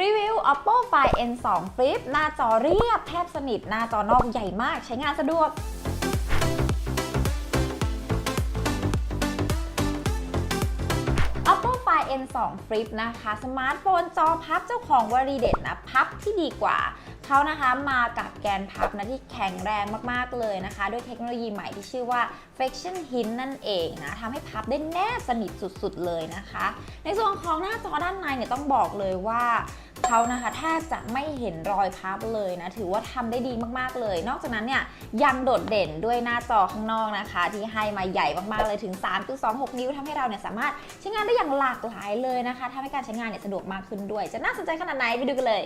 รีวิว Oppo Find N2 Flip หน้าจอเรียบแทบสนิท หน้าจอนอกใหญ่มาก ใช้งานสะดวก Oppo Find N2 Flip นะคะ สมาร์ทโฟนจอพับเจ้าของวลีเด็ดนะ พับที่ดีกว่า เขานะคะมากับแกนพับนะที่แข็งแรงมากๆเลยนะคะ ด้วยเทคโนโลยีใหม่ที่ชื่อว่า friction hint นั่นเองนะทำให้พับได้แนบสนิทสุดๆเลยนะคะ ในส่วนของหน้าจอด้านในเนี่ยต้องบอกเลยว่าเขานะคะแทบจะไม่เห็นรอยพับเลยนะ ถือว่าทำได้ดีมากๆเลย นอกจากนั้นเนี่ยยังโดดเด่นด้วยหน้าจอข้างนอกนะคะ ที่ให้มาใหญ่มากๆเลยถึง 3.26 นิ้วทำให้เราเนี่ยสามารถใช้งานได้อย่างหลากหลายเลยนะคะทำให้การใช้งานเนี่ยสะดวกมากขึ้นด้วย จะน่าสนใจขนาดไหนไปดูกันเลย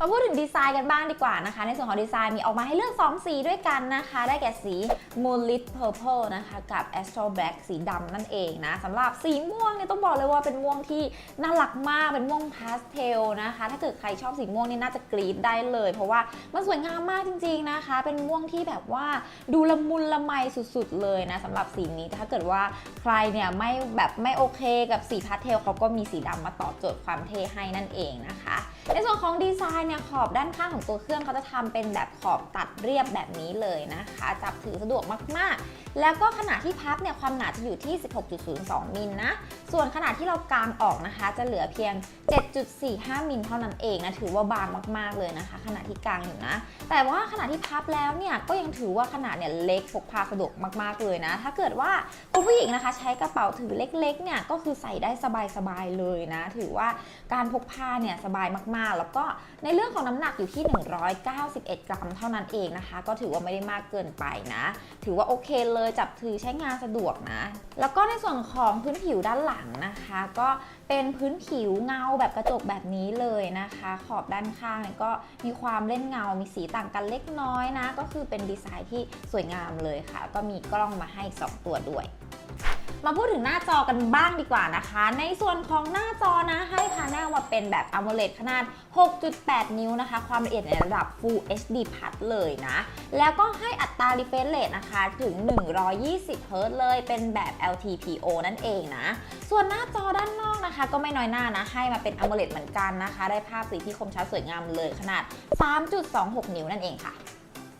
มาพูดถึงดีไซน์กันบ้างดีกว่านะคะ ในส่วนของดีไซน์มีออกมาให้เลือก 2 สีด้วยกันนะคะ ได้แก่สี Moonlit Purple นะคะ กับ Astro Black สีดำนั่นเองนะสำหรับสีม่วงเนี่ยต้องบอกเลยว่าเป็นม่วงที่น่ารักมากเป็นม่วงพาสเทลนะคะ ถ้าเกิดใครชอบสีม่วงนี่น่าจะกรี๊ดได้เลย เพราะว่ามันสวยงามมากจริง ๆนะคะ เป็นม่วงที่แบบว่าดูละมุนละไมสุดๆเลยนะสำหรับสีนี้ถ้าเกิดว่าใครเนี่ยไม่แบบไม่โอเคกับสีพาสเทลเขาก็มีสีดำมาตอบโจทย์ความเท่ให้นั่นเองนะคะ ในส่วนของดีไซน์เนี่ยขอบด้านข้างของตัวเครื่องเขาจะทำเป็นแบบขอบตัดเรียบแบบนี้เลยนะคะ จับถือสะดวกมากแล้วก็ขนาดที่พับเนี่ยความหนาจะอยู่ที่ 16.02 มิลนะ ส่วนขนาดที่เรากางออกนะคะ จะเหลือเพียง 7.45 มิลเท่านั้นเองนะ ถือว่าบางมากๆเลยนะคะ ขนาดที่กางอยู่นะ แต่ว่าขนาดที่พับแล้วเนี่ยก็ยังถือว่าขนาดเนี่ยเล็กพกพาสะดวกมากๆเลยนะ ถ้าเกิดว่าคุณผู้หญิงนะคะใช้กระเป๋าถือเล็กๆเนี่ยก็คือใส่ได้สบายๆเลยนะ ถือว่าการพกพาเนี่ยสบายมากๆ แล้วก็ในเรื่องของน้ำหนักอยู่ที่ 191 กรัมเท่านั้นเองนะคะ ก็ถือว่าไม่ได้มากเกินไปนะ ถือว่าโอเคเลยจับถือใช้งานสะดวกนะ แล้วก็ในส่วนของพื้นผิวด้านหลังนะคะ ก็เป็นพื้นผิวเงาแบบกระจกแบบนี้เลยนะคะ ขอบด้านข้างก็มีความเล่นเงา มีสีต่างกันเล็กน้อยนะ ก็คือเป็นดีไซน์ที่สวยงามเลยค่ะ ก็มีกล้องมาให้ 2 ตัวด้วย มาพูดถึงหน้าจอกันบ้างดีกว่านะคะ ในส่วนของหน้าจอนะให้พาแนลมาเป็นแบบ AMOLED ขนาด 6.8 นิ้วนะคะ ความละเอียดในระดับ Full HD Plus เลยนะ แล้วก็ให้อัตรา refresh rate นะคะถึง 120 Hz เลยเป็นแบบ LTPO นั่นเองนะ ส่วนหน้าจอด้านนอกนะคะ ก็ไม่น้อยหน้านะ ให้มาเป็น AMOLED เหมือนกันนะคะ ได้ภาพสีที่คมชัดสวยงามเลยขนาด 3.26 นิ้วนั่นเองค่ะ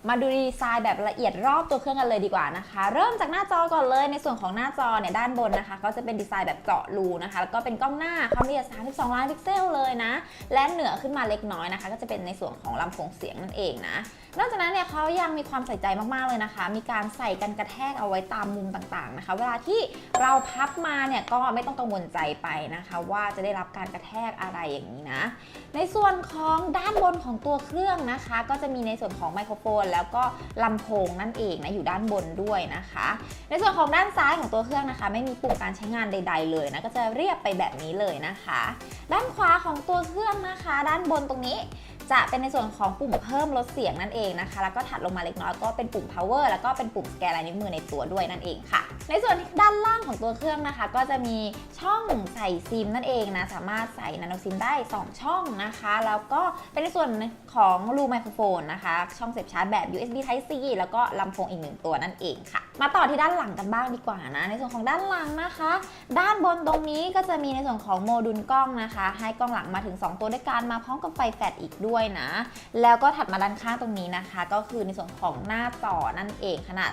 มาดูดีไซน์แบบละเอียดรอบตัวเครื่องกันเลยดีกว่านะคะ เริ่มจากหน้าจอก่อนเลยในส่วนของหน้าจอเนี่ยด้านบนนะคะ ก็จะเป็นดีไซน์แบบเจาะรูนะคะ แล้วก็เป็นกล้องหน้าความละเอียด 32 ล้านพิกเซลเลยนะ และเหนือขึ้นมาเล็กน้อยนะคะ ก็จะเป็นในส่วนของลำโพงเสียงนั่นเองนะ นอกจากนั้นเนี่ยเขายังมีความใส่ใจมากๆเลยนะคะ มีการใส่กันกระแทกเอาไว้ตามมุมต่างๆนะคะ เวลาที่เราพับมาเนี่ยก็ไม่ต้องกังวลใจไปนะคะ ว่าจะได้รับการกระแทกอะไรอย่างนี้นะ ในส่วนของด้านบนของตัวเครื่องนะคะ ก็จะมีในส่วนของไมโครโฟนแล้วก็ลำโพงนั่นเองนะอยู่ด้านบนด้วยนะคะ ในส่วนของด้านซ้ายของตัวเครื่องนะคะ ไม่มีปุ่มการใช้งานใด ๆ เลยนะก็จะเรียบไปแบบนี้เลยนะคะ ด้านขวาของตัวเครื่องนะคะ ด้านบนตรงนี้ จะเป็นในส่วนของปุ่มเพิ่มลดเสียงนั่นเองนะคะ แล้วก็ถัดลงมาเล็กน้อยก็เป็นปุ่ม power แล้วก็เป็นปุ่มสแกนลายนิ้วมือในตัวด้วยนั่นเองค่ะ ในส่วนด้านล่างของตัวเครื่องนะคะ ก็จะมีช่องใส่ซิมนั่นเองนะ สามารถใส่นาโนซิมได้ 2 ช่องนะคะ แล้วก็เป็นในส่วนของรูไมโครโฟนนะคะ ช่องเสียบชาร์จแบบ USB Type C แล้วก็ลำโพงอีกหนึ่งตัวนั่นเองค่ะ มาต่อที่ด้านหลังกันบ้างดีกว่านะ ในส่วนของด้านหลังนะคะ ด้านบนตรงนี้ก็จะมีในส่วนของโมดูลกล้องนะคะ ให้กล้องหลังมาถึง 2 ตัวด้วยกันมาพร้อมกับไฟแฟลชอีกด้วยนะ แล้วก็ถัดมาด้านข้างตรงนี้นะคะ ก็คือในส่วนของหน้าจอนั่นเองขนาด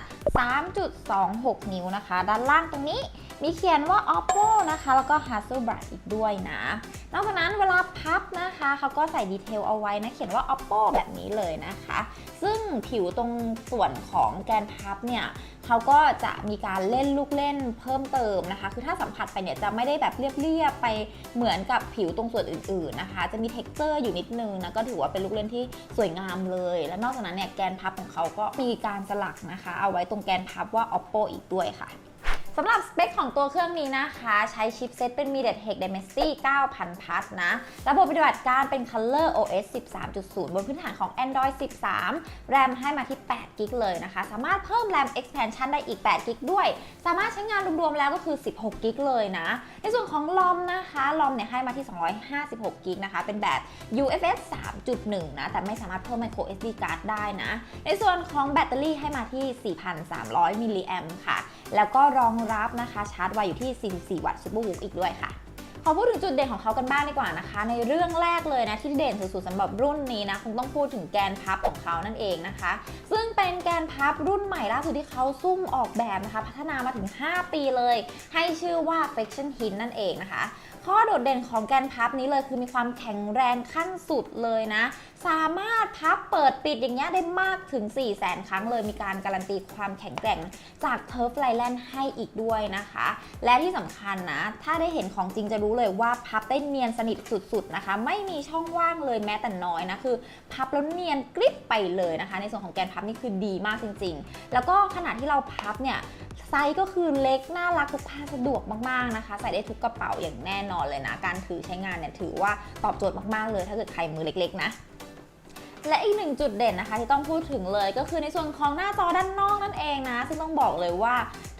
3.26 นิ้วนะคะ ด้านล่างตรงนี้มีเขียนว่า oppo นะคะ แล้วก็ hasselblad อีกด้วยนะ นอกจากนั้นเวลาพับนะคะเขาก็ใส่ดีเทลเอาไว้นะ เขียนว่า oppo แบบนี้เลยนะคะ ซึ่งผิวตรงส่วนของแกนพับเนี่ย เขาก็จะมีการเล่นลูกเล่นเพิ่มเติมนะคะ คือถ้าสัมผัสไปเนี่ยจะไม่ได้แบบเรียบๆไปเหมือนกับผิวตรงส่วนอื่นๆนะคะ จะมีเท็กเจอร์อยู่นิดนึงนะก็ถือว่าเป็นลูกเล่นที่สวยงามเลย และนอกจากนั้นเนี่ยแกนพับของเขาก็มีการสลักนะคะ เอาไว้ตรงแกนพับว่า oppo อีกด้วยค่ะ สำหรับสเปคของตัวเครื่องนี้นะคะ ใช้ชิปเซตเป็น MediaTek Dimensity 9000 Plus นะ ระบบปฏิบัติการเป็น Color OS 13.0 บนพื้นฐานของ Android 13 แรมให้มาที่8 g b เลยนะคะ สามารถเพิ่มแรม expansion ได้อีก8 g b ด้วย สามารถใช้งานรวมๆแล้วก็คือ 16 g b เลยนะ ในส่วนของลอมนะคะลอมเนี่ยให้มาที่ 256 g b นะคะ เป็นแบบ UFS 3.1 นะ แต่ไม่สามารถเพิ่ม micro SD card ได้นะ ในส่วนของแบตเตอรี่ให้มาที่ 4,300 มิลลิแอมค่ะ แล้วก็รองรับนะคะชาร์จไวอยู่ที่ 44 วัตต์ซูเปอร์วูอีกด้วยค่ะขอพูดถึงจุดเด่นของเขากันบ้างดีกว่านะคะ ในเรื่องแรกเลยนะที่เด่นสุดๆสำหรับรุ่นนี้นะคงต้องพูดถึงแกนพับของเขานั่นเองนะคะ ซึ่งเป็นแกนพับรุ่นใหม่ล่าสุดที่เขาซุ่มออกแบบนะคะ พัฒนามาถึง 5 ปีเลย ให้ชื่อว่า Friction Hint นั่นเองนะคะ ข้อโดดเด่นของแกนพับนี้เลยคือมีความแข็งแรงขั้นสุดเลยนะ สามารถพับเปิดปิดอย่างเงี้ยได้มากถึง 4 0 0 0 0 0ครั้งเลยมีการการันตีความแข็งแกร่งจากเทิร์ฟไลแลนด์ให้อีกด้วยนะคะ และที่สำคัญนะ ถ้าได้เห็นของจริงจะรู้เลยว่าพับได้เนียนสนิทสุดๆนะคะ ไม่มีช่องว่างเลยแม้แต่น้อยนะคือพับแล้วเนียนกริบไปเลยนะคะ ในส่วนของแกนพับนี่คือดีมากจริง ๆ แล้วก็ขณะที่เราพับเนี่ย ไซส์ก็คือเล็กน่ารักพกพาสะดวกมากๆนะคะ ใส่ได้ทุกกระเป๋าอย่างแน่นอนเลยนะ การถือใช้งานเนี่ยถือว่าตอบโจทย์มากๆเลย ถ้าเกิดใครมือเล็กๆนะและอีกหนึ่งจุดเด่นนะคะที่ต้องพูดถึงเลยก็คือในส่วนของหน้าจอด้านนอกนั่นเองนะ ซึ่งต้องบอกเลยว่า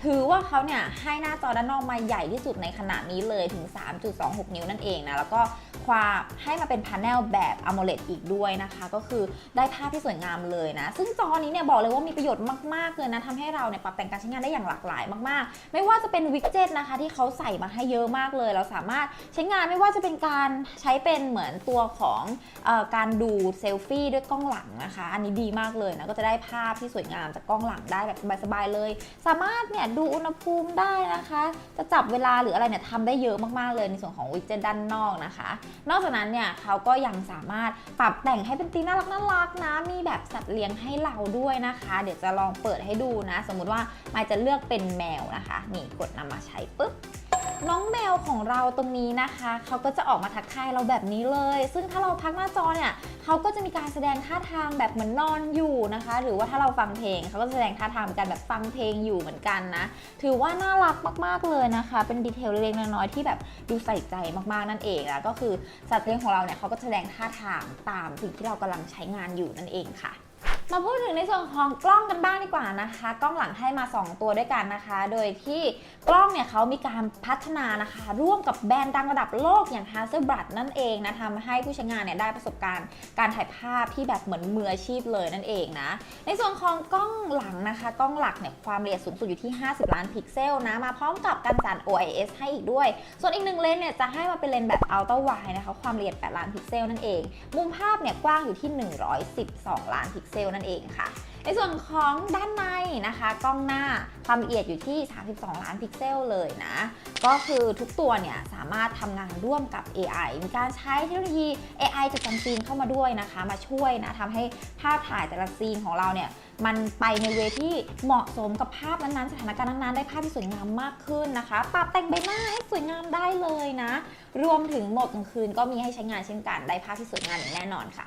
ถือว่าเขาเนี่ยให้หน้าจอด้านนอกมาใหญ่ที่สุดในขณะนี้เลยถึง 3.26 นิ้วนั่นเองนะ แล้วก็ความให้มาเป็นพาร์เนลแบบ AMOLED อีกด้วยนะคะ ก็คือได้ภาพที่สวยงามเลยนะ ซึ่งจอนี้เนี่ยบอกเลยว่ามีประโยชน์มาก ๆ เลยนะทำให้เราเนี่ยปรับแต่งการใช้งานได้อย่างหลากหลายมาก ๆ ไม่ว่าจะเป็นวิกเจ็ตนะคะ ที่เขาใส่มาให้เยอะมากเลย เราสามารถใช้งานไม่ว่าจะเป็นการใช้เป็นเหมือนตัวของออการดูเซลฟี่ด้วยกล้องหลังนะคะ อันนี้ดีมากเลยนะก็จะได้ภาพที่สวยงามจากกล้องหลังได้แบบสบายๆเลย สามารถเนี่ยดูอุณหภูมิได้นะคะ จะจับเวลาหรืออะไรเนี่ยทำได้เยอะมากๆเลยในส่วนของวิจเจ็ตด้านนอกนะคะ นอกจากนั้นเนี่ยเขาก็ยังสามารถปรับแต่งให้เป็นตีน่ารักน่ารักนะ มีแบบสัตว์เลี้ยงให้เราด้วยนะคะ เดี๋ยวจะลองเปิดให้ดูนะ สมมุติว่าไม่จะเลือกเป็นแมวนะคะ นี่กดนำมาใช้ปุ๊บ น้องแมวของเราตรงนี้นะคะเขาก็จะออกมาทักทายเราแบบนี้เลย ซึ่งถ้าเราพักหน้าจอเนี่ยเขาก็จะมีการแสดงท่าทางแบบเหมือนนอนอยู่นะคะ หรือว่าถ้าเราฟังเพลงเขาก็แสดงท่าทางเป็นการแบบฟังเพลงอยู่เหมือนกันนะ ถือว่าน่ารักมากๆเลยนะคะ เป็นดีเทลเล็กๆน้อยๆที่แบบดูใส่ใจมากๆนั่นเองนะก็คือสัตว์เลี้ยงของเราเนี่ยเขาก็แสดงท่าทางตามสิ่งที่เรากำลังใช้งานอยู่นั่นเองค่ะ มาพูดถึงในส่วนของกล้องกันบ้างดีกว่านะคะ กล้องหลังให้มา 2 ตัวด้วยกันนะคะ โดยที่กล้องเนี่ยเขามีการพัฒนานะคะ ร่วมกับแบรนด์ดังระดับโลกอย่าง Hasselblad นั่นเองนะทำให้ผู้ใช้งานเนี่ยได้ประสบการณ์การถ่ายภาพที่แบบเหมือนมืออาชีพเลยนั่นเองนะ ในส่วนของกล้องหลังนะคะ กล้องหลักเนี่ยความละเอียดสูงสุดอยู่ที่ 50 ล้านพิกเซลนะมาพร้อมกับการสั่น OIS ให้อีกด้วย ส่วนอีกหนึ่งเลนส์เนี่ยจะให้มาเป็นเลนส์แบบ Ultra Wide นะคะความละเอียด 8 ล้านพิกเซลนั่นเอง มุมภาพเนี่ยกว้างอยู่ที่ 112 ล้านพิกเซลนั่นเองค่ะ ในส่วนของด้านในนะคะกล้องหน้าความละเอียดอยู่ที่ 32 ล้านพิกเซลเลยนะ ก็คือทุกตัวเนี่ยสามารถทำงานร่วมกับ AI มีการใช้เทคโนโลยี AI จากจำซีนเข้ามาด้วยนะคะ มาช่วยนะทำให้ภาพถ่ายแต่ละซีนของเราเนี่ยมันไปในเวที่เหมาะสมกับภาพนั้นๆ สถานการณ์นั้นๆ ได้ภาพที่สวยงามมากขึ้นนะคะ ปรับแต่งใบหน้าให้สวยงามได้เลยนะ รวมถึงโหมดกลางคืนก็มีให้ใช้งานเช่นกัน ได้ภาพที่สวยงามอย่างแน่นอนค่ะ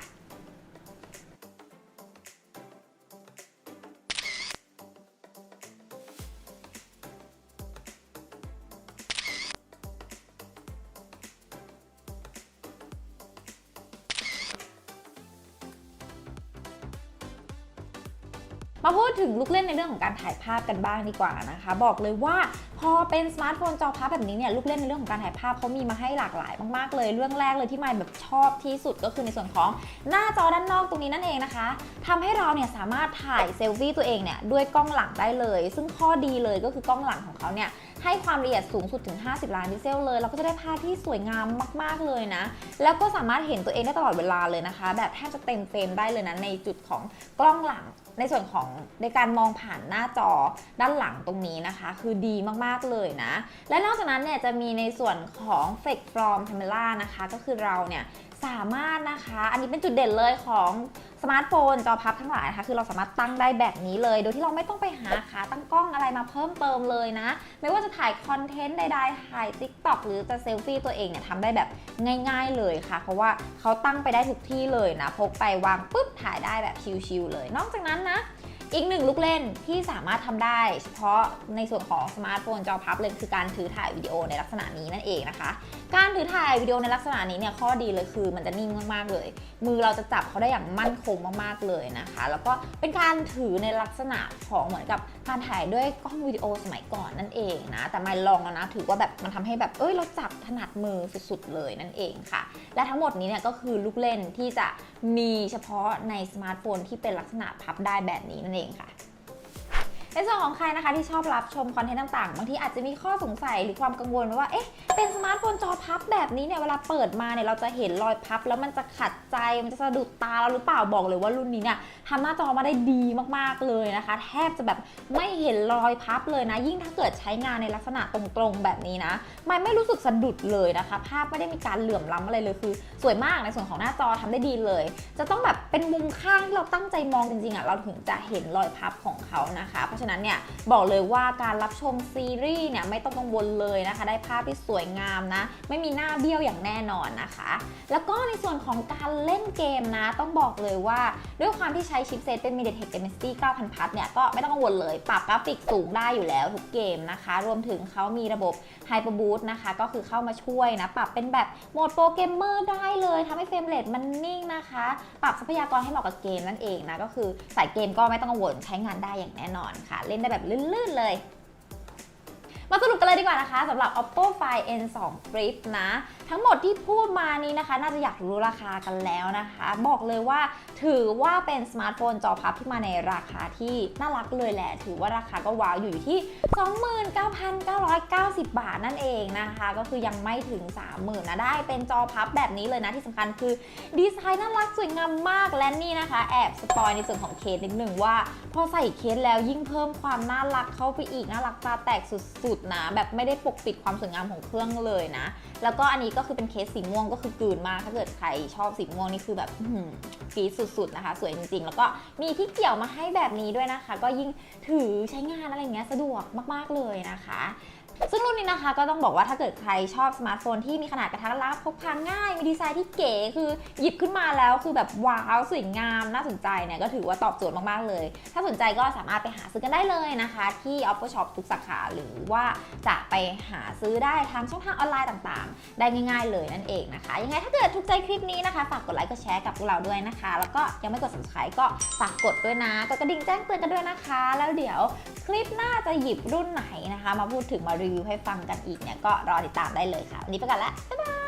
มาพูดถึงลูกเล่นในเรื่องของการถ่ายภาพกันบ้างดีกว่านะคะ บอกเลยว่าพอเป็นสมาร์ทโฟนจอพับแบบนี้เนี่ยลูกเล่นในเรื่องของการถ่ายภาพเขามีมาให้หลากหลายมากๆเลย เรื่องแรกเลยที่มายแบบชอบที่สุดก็คือในส่วนของหน้าจอด้านนอกตรงนี้นั่นเองนะคะทำให้เราเนี่ยสามารถถ่ายเซลฟี่ตัวเองเนี่ยด้วยกล้องหลังได้เลย ซึ่งข้อดีเลยก็คือกล้องหลังของเขาเนี่ย ให้ความละเอียดสูงสุดถึง 50 ล้านพิกเซลเลย เราก็จะได้ภาพที่สวยงามมาก ๆ เลยนะ แล้วก็สามารถเห็นตัวเองได้ตลอดเวลาเลยนะคะ แบบแทบจะเต็มเฟรมได้เลยนะ ในจุดของกล้องหลัง ในส่วนของในการมองผ่านหน้าจอด้านหลังตรงนี้นะคะ คือดีมาก ๆ เลยนะ และนอกจากนั้นเนี่ยจะมีในส่วนของ Fake From Camera นะคะ ก็คือเราเนี่ย สามารถนะคะ อันนี้เป็นจุดเด่นเลยของสมาร์ทโฟนจอพับทั้งหลายนะคะ คือเราสามารถตั้งได้แบบนี้เลย โดยที่เราไม่ต้องไปหาขาตั้งกล้องอะไรมาเพิ่มเติมเลยนะ ไม่ว่าจะถ่ายคอนเทนต์ใดๆ ถ่าย TikTok หรือจะเซลฟี่ตัวเองเนี่ยทำได้แบบง่าย ๆเลยค่ะ เพราะว่าเขาตั้งไปได้ทุกที่เลยนะ พกไปวางปุ๊บถ่ายได้แบบชิลๆเลย นอกจากนั้นนะ อีกหนึ่งลูกเล่นที่สามารถทำได้เฉพาะในส่วนของสมาร์ทโฟนจอพับเลยคือการถือถ่ายวิดีโอในลักษณะนี้นั่นเองนะคะ การถือถ่ายวิดีโอในลักษณะนี้เนี่ยข้อดีเลยคือมันจะนิ่งมากๆเลย มือเราจะจับเขาได้อย่างมั่นคงมากๆเลยนะคะ แล้วก็เป็นการถือในลักษณะของเหมือนกับการถ่ายด้วยกล้องวิดีโอสมัยก่อนนั่นเองนะแต่ไม่ลองแล้วนะถือว่าแบบมันทำให้แบบเอ้ยเราจับถนัดมือสุดๆเลยนั่นเองค่ะ และทั้งหมดนี้เนี่ยก็คือลูกเล่นที่จะมีเฉพาะในสมาร์ทโฟนที่เป็นลักษณะพับได้แบบนี้นั่นเองค่ะใน ส่วนของใครนะคะที่ชอบรับชมคอนเทนต์ต่างๆ บางทีอาจจะมีข้อสงสัยหรือความกังวลว่า เอ๊ะ เป็นสมาร์ทโฟนจอพับแบบนี้เนี่ย เวลาเปิดมาเนี่ย เราจะเห็นรอยพับ แล้วมันจะขัดใจ มันจะสะดุดตาเราหรือเปล่า บอกเลยว่ารุ่นนี้เนี่ยทำหน้าจอมาได้ดีมากๆเลยนะคะ แทบจะแบบไม่เห็นรอยพับเลยนะ ยิ่งถ้าเกิดใช้งานในลักษณะตรงๆแบบนี้นะ มันไม่รู้สึกสะดุดเลยนะคะ ภาพไม่ได้มีการเหลื่อมล้ำอะไรเลย คือ สวยมากในส่วนของหน้าจอทำได้ดีเลย จะต้องแบบเป็นมุมข้างที่เราตั้งใจมองจริงๆอะ เราถึงจะเห็นรอยพับของเขานะคะ เพราะฉะนั้นเนี่ยบอกเลยว่าการรับชมซีรีส์เนี่ยไม่ต้องกังวลเลยนะคะ ได้ภาพที่สวยงามนะ ไม่มีหน้าเบี้ยวอย่างแน่นอนนะคะ แล้วก็ในส่วนของการเล่นเกมนะ ต้องบอกเลยว่าด้วยความที่ใช้ชิปเซตเป็น MediaTek Dimensity 9000พัทเนี่ยก็ไม่ต้องกังวลเลย ปรับกราฟิกสูงได้อยู่แล้วทุกเกมนะคะ รวมถึงเขามีระบบ Hyper Boost นะคะ ก็คือเข้ามาช่วยนะ ปรับเป็นแบบโหมดโปรเกมเมอร์ได้เลยทำให้เฟรมเรทมันนิ่งนะคะ ปรับทรัพยากรให้เหมาะกับเกมนั่นเองนะก็คือสายเกมก็ไม่ต้องกังวลใช้งานได้อย่างแน่นอนค่ะเล่นได้แบบลื่นๆเลย มาสรุปกันเลยดีกว่านะคะสำหรับ Oppo Find N2 Flip นะ ทั้งหมดที่พูดมานี้นะคะ น่าจะอยากรู้ราคากันแล้วนะคะ บอกเลยว่าถือว่าเป็นสมาร์ทโฟนจอพับที่มาในราคาที่น่ารักเลยแหละ ถือว่าราคาก็ว้าวอยู่ที่ 29,990 บาทนั่นเองนะคะ ก็คือยังไม่ถึง 30,000นะได้เป็นจอพับแบบนี้เลยนะที่สำคัญคือดีไซน์น่ารักสวยงามมากและนี่นะคะ แอบสปอยในส่วนของเคสนิดหนึ่งว่า พอใส่เคสแล้วยิ่งเพิ่มความน่ารักเข้าไปอีกน่ารักตาแตกสุดนะแบบไม่ได้ปกปิดความสวยงามของเครื่องเลยนะ แล้วก็อันนี้ก็คือเป็นเคสสีม่วงก็คือกลืนมากถ้าเกิดใครชอบสีม่วงนี่คือแบบกรีดสุดๆนะคะ สวยจริงๆ แล้วก็มีที่เกี่ยวมาให้แบบนี้ด้วยนะคะ ก็ยิ่งถือใช้งานอะไรอย่างเงี้ยสะดวกมากๆเลยนะคะ ซึ่งรุ่นนี้นะคะก็ต้องบอกว่าถ้าเกิดใครชอบสมาร์ทโฟนที่มีขนาดกระทัดรัดพกพาง่าย มีดีไซน์ที่เก๋คือหยิบขึ้นมาแล้วคือแบบว้าวสวยงามน่าสนใจเนี่ยก็ถือว่าตอบโจทย์มากๆเลย ถ้าสนใจก็สามารถไปหาซื้อกันได้เลยนะคะ ที่ Oppo Shop ทุกสาขาหรือว่าจะไปหาซื้อได้ทางช่องทางออนไลน์ต่างๆ ได้ง่าย ๆ เลยนั่นเองนะคะ ยังไงถ้าเกิดถูกใจคลิปนี้นะคะฝากกดไลค์กดแชร์กับพวกเราด้วยนะคะ แล้วก็ยังไม่กด subscribe ก็ฝากกดด้วยนะกดกระดิ่งแจ้งเตือนกันด้วยนะคะ แล้วเดี๋ยวคลิปหน้าจะหยิบรุ่นไหนนะคะ มาพูดถึงมารีวิวให้ฟังกันอีกเนี่ยก็รอติดตามได้เลยค่ะ วันนี้ไปกันละบ๊ายบาย